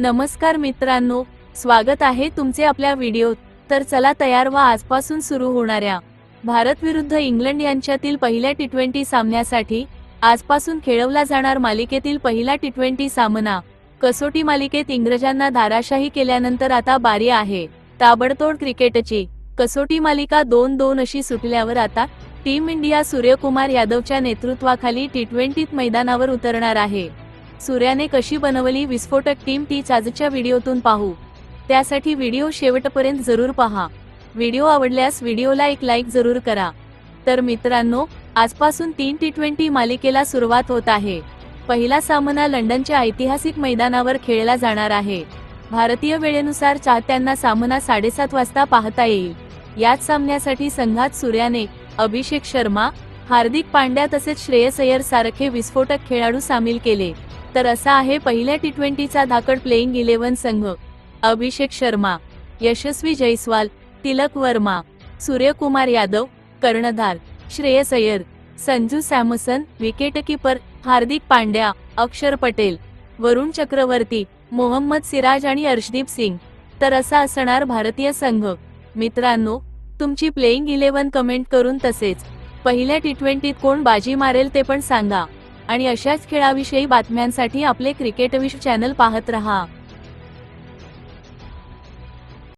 नमस्कार मित्रांनो स्वागत आहे तुमचे आपल्या व्हिडिओत तर चला तयार व्हा आजपासून सुरू होणाऱ्या भारत विरुद्ध इंग्लंड यांच्यातील पहिल्या टी ट्वेंटी सामन्यासाठी आजपासून खेळवला जाणार मालिकेतील पहिला टी ट्वेंटी सामना. कसोटी मालिकेत इंग्रजांना धाराशाही केल्यानंतर आता बारी आहे. ताबडतोड क्रिकेटची कसोटी मालिका दोन दोन अशी सुटल्यावर आता टीम इंडिया सूर्यकुमार यादवच्या नेतृत्वाखाली टी ट्वेंटीत मैदानावर उतरणार आहे. सूर्याने कशी बनवली विस्फोटक टीम तीच आजच्या व्हिडिओतून पाहू. त्यासाठी व्हिडिओ शेवटपर्यंत जरूर पहा. व्हिडिओ आवडल्यास व्हिडिओला एक लाईक जरूर करा. तर मित्रांनो आजपासून तीन टी ट्वेंटी मालिकेला सुरुवात होत आहे. पहिला सामना लंडनच्या ऐतिहासिक मैदानावर खेळला जाणार आहे. भारतीय वेळेनुसार चाहत्यांना सामना साडेसात वाजता पाहता येईल. याच सामन्यासाठी संघात सूर्याने अभिषेक शर्मा हार्दिक पांड्या तसेच श्रेयस अय्यर सारखे विस्फोटक खेळाडू सामील केले. तर असा आहे पहिल्या टी ट्वेंटीचा धाकड प्लेईंग इलेव्हन संघ. अभिषेक शर्मा यशस्वी जयस्वाल तिलक वर्मा सूर्यकुमार यादव कर्णधार श्रेयस अय्यर संजू सॅमसन विकेटकीपर हार्दिक पांड्या अक्षर पटेल वरुण चक्रवर्ती मोहम्मद सिराज आणि अर्शदीप सिंग. तर असा असणार भारतीय संघ. मित्रांनो तुमची प्लेईंग इलेव्हन कमेंट करून तसेच. पहिल्या टी ट्वेंटीत कोण बाजी मारेल ते पण सांगा. आणि अशाच खेळाविषयी बातम्यांसाठी आपले क्रिकेटविश चॅनल पाहत रहा.